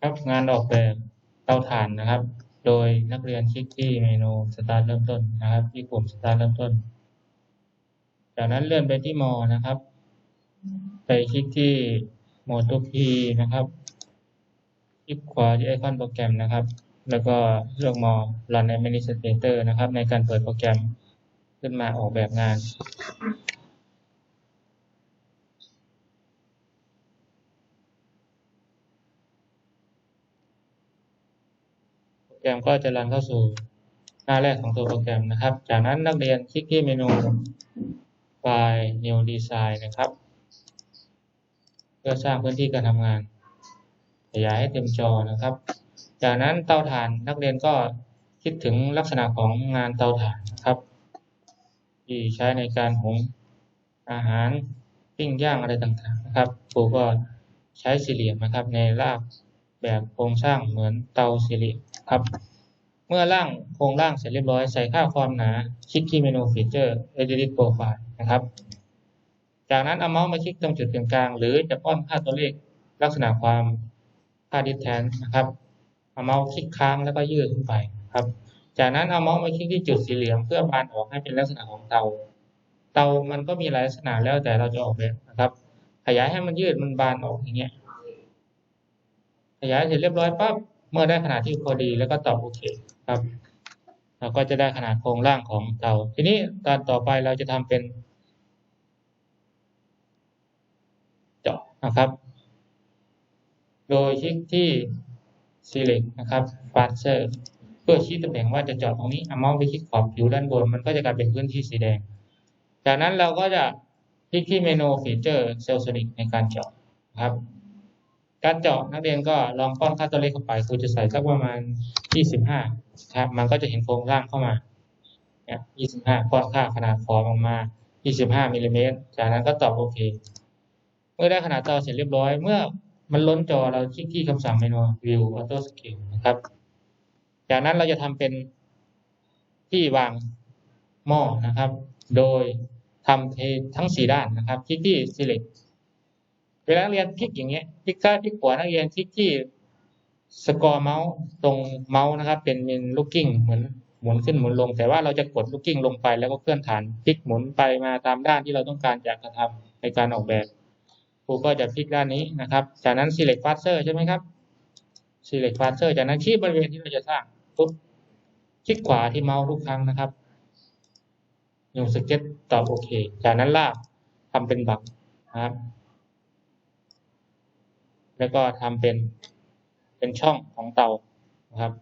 ครับงานออกแบบเตาถ่านนะครับ โดยนักเรียนคลิกที่เมนูสตาร์ทเริ่มต้นนะครับ ที่กลุ่มสตาร์ทเริ่มต้น จากนั้นเลื่อนไปที่มอนะครับ ไปคลิกที่โมดทุกทีนะครับคลิกขวาที่ไอคอนโปรแกรมนะครับ แล้วก็เลือกมอ Run Administrator นะครับ ในการเปิดโปรแกรมขึ้นมาออกแบบงาน โปร แกรมก็จะรันเข้าสู่หน้าแรกของตัวโปรแกรมนะครับ จากนั้นนักเรียนคลิกที่เมนูไฟล์ New Design นะครับ เพื่อสร้างพื้นที่การทำงาน ขยายให้เต็มจอนะครับ จากนั้นเตาถ่านนักเรียนก็คิดถึงลักษณะของงานเตาถ่านนะครับ ที่ใช้ในการหุงอาหารปิ้งย่างอะไรต่างๆนะครับครูก็ใช้สี่เหลี่ยมนะครับในรากแบบโครงสร้างเหมือนเตาสี่เหลี่ยม ครับ เมื่อร่างโครงร่างเสร็จเรียบร้อยใส่ค่าความหนาคลิกที่เมนูฟีเจอร์ Edit Profile นะครับ จากนั้นเอาเมาส์มาคลิกตรงจุดกลางๆหรือจะป้อนค่าตัวเลขลักษณะความค่าดิสแทนนะครับ เอาเมาส์คลิกค้างแล้วก็ยืดขึ้นไปครับ จากนั้นเอาเมาส์มาคลิกที่จุดสีเหลืองเพื่อบานออกให้เป็นลักษณะของเตา เตามันก็มีหลายลักษณะแล้วแต่เราจะออกแบบนะครับ ขยายให้มันยืดมันบานออกอย่างเงี้ยขยายเสร็จเรียบร้อยปั๊บ เมื่อได้ขนาดที่พอดีแล้วก็ตอบโอเคครับเราก็จะได้ขนาดโครงร่างของเตาทีนี้ตอนต่อไปเราจะทำเป็นเจาะนะครับ โดยคลิกที่ select นะครับ faster เพื่อชี้ตำแหน่งว่าจะเจาะตรงนี้เอาเมาส์ไปคลิกขอบผิวด้านบน มันก็จะกลายเป็นพื้นที่สีแดง จากนั้นเราก็จะคลิกที่เมนูฟีเจอร์ Cell Sonic ในการเจาะครับ การเจาะนักเรียนก็ลองป้อนค่าตัวเลขเข้าไปครูจะใส่สักประมาณ 25ครับ มันก็จะเห็นโครงร่างเข้ามาเนี่ย25ป้อนค่าขนาดฟอมออกมา 25มิลลิเมตรจากนั้นก็ตอบโอเค เมื่อได้ขนาดจอเสร็จเรียบร้อย เมื่อมันล้นจอเราคลิกที่คำสั่งเมนู View Auto Scale นะครับ จากนั้นเราจะทำเป็นที่วางหม้อนะครับ โดยทำเททั้งสี่ด้านนะครับ คลิกที่ Select เวลานักเรียนคลิกอย่างเงี้ยคลิกซ้ายคลิกขวานักเรียนคลิกที่สกอร์เมาส์ตรงเมาส์นะครับ เป็นเป็นลูกกิ้งเหมือนหมุนขึ้นหมุนลง แต่ว่าเราจะกดลูกกิ้งลงไปแล้วก็เคลื่อนฐานพลิกหมุนไปมาตามด้านที่เราต้องการจะกระทำในการออกแบบครูก็จะพลิกด้านนี้นะครับ จากนั้น select faster ใช่ไหมครับ select faster จากนั้นที่บริเวณที่เราจะสร้างปุ๊บคลิกขวาที่เมาส์ทุกครั้งนะครับ new sketch ตอบโอเค จากนั้นลากทำเป็นบักนะครับ แล้วก็ทำเป็นเป็นช่องของเตานะครับ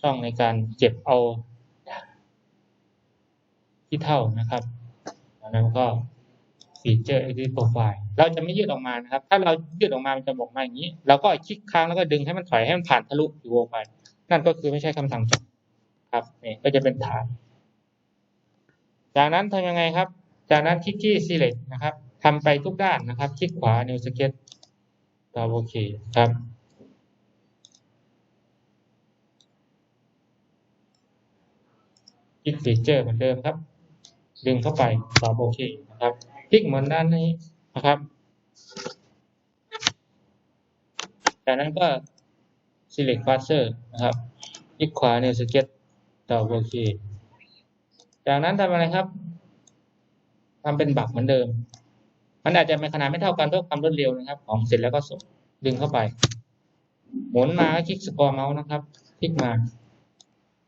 ช่องในการเก็บเอาที่เท่านะครับจากนั้นก็ฟีเจอร์ edit profile เราจะไม่ยืดออกมานะครับ ถ้าเรายืดออกมามันจะบอกมาอย่างนี้ เราก็คลิกค้างแล้วก็ดึงให้มันถอยให้มันผ่านทะลุผิวออกไป นั่นก็คือไม่ใช่คำสั่งจบครับนี่ก็จะเป็นฐาน จากนั้นทำยังไงครับ จากนั้นคลิกที่ select นะครับทำไปทุกด้านนะครับ คลิกขวา new sketch ตอบโอเคครับ คลิกฟีเจอร์เหมือนเดิมครับ ดึงเข้าไปตอบโอเคนะครับ คลิกเหมือนด้านนี้นะครับ จากนั้นก็ select faster นะครับ คลิกขวา new sketch ตอบโอเค จากนั้นทำอะไรครับ ทำเป็นบักเหมือนเดิม มันอาจจะมีขนาดไม่เท่ากันเพื่อความรวดเร็วนะครับ ของเสร็จแล้วก็ส่งดึงเข้าไป หมุนมาคลิกสกอร์เมาส์นะครับ คลิกมา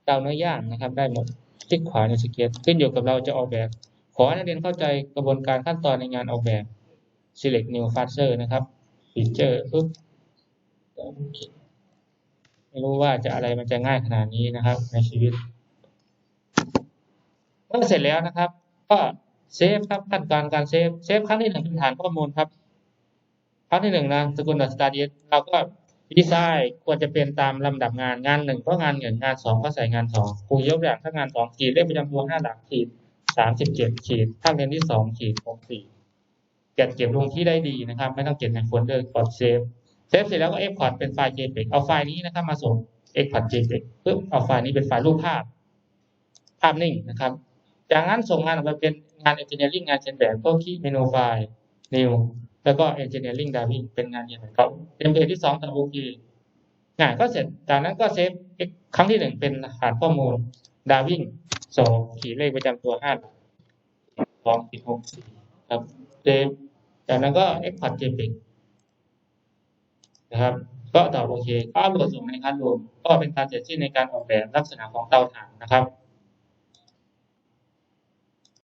เตาเนื้อย่างนะครับ ได้หมด คลิกขวาในสเก็ตขึ้นอยู่กับเราจะออกแบบ ขอให้นักเรียนเข้าใจกระบวนการขั้นตอนในงานออกแบบ select new faster นะครับ feature ปุ๊บไม่รู้ว่าจะอะไรมันจะง่ายขนาดนี้นะครับ ในชีวิตเมื่อเสร็จแล้วนะครับ ก็ เซฟครับขั้นตอนการเซฟ เซฟครั้งที่หนึ่งเป็นฐานข้อมูลครับ ครั้งที่หนึ่งนะสกุลดอทสตาร์ดีเราก็ดีไซน์ควรจะเป็นตามลำดับงานงานหนึ่งก็งานเงินงงานสองก็ใส่งานสองครูยกตัวอย่างถ้างานสองขีดเลขประจำตัวห้าหลักขีดสามสิบเจ็ดขีดถ้าเรียนที่สองขีดหกสี่เก็บเก็บลงที่ได้ดีนะครับ ไม่ต้องเก็บในโฟลเดอร์กดเซฟเซฟเสร็จแล้วก็เอ็กพอร์ตเป็นไฟล์ JPEG เอาไฟล์นี้นะครับมาส่งเอ็กพอร์ต JPEG ปึ๊บเอาไฟล์นี้เป็นไฟล์รูปภาพ ภาพนิ่งนะครับ จากนั้นส่งงานออกมาเป็น งาน engineering งานเขียนแบบก็คลิกเมนูไฟล์ New แล้วก็ Engineering Driving เป็นงานเรียนของเขาเทมเพลตที่สองตอบโอเคงานก็เสร็จจากนั้นก็เซฟครั้งที่หนึ่งเป็นฐานข้อมูล Driving สองขีดเลขประจำตัวห้าสองขีดหกสี่ครับเซฟจากนั้นก็ Export JPEG นะครับก็ตอบโอเคก็อัปโหลดส่งในคันรวมก็เป็นการเสร็จสิ้นในการออกแบบลักษณะของเตาถ่านนะครับ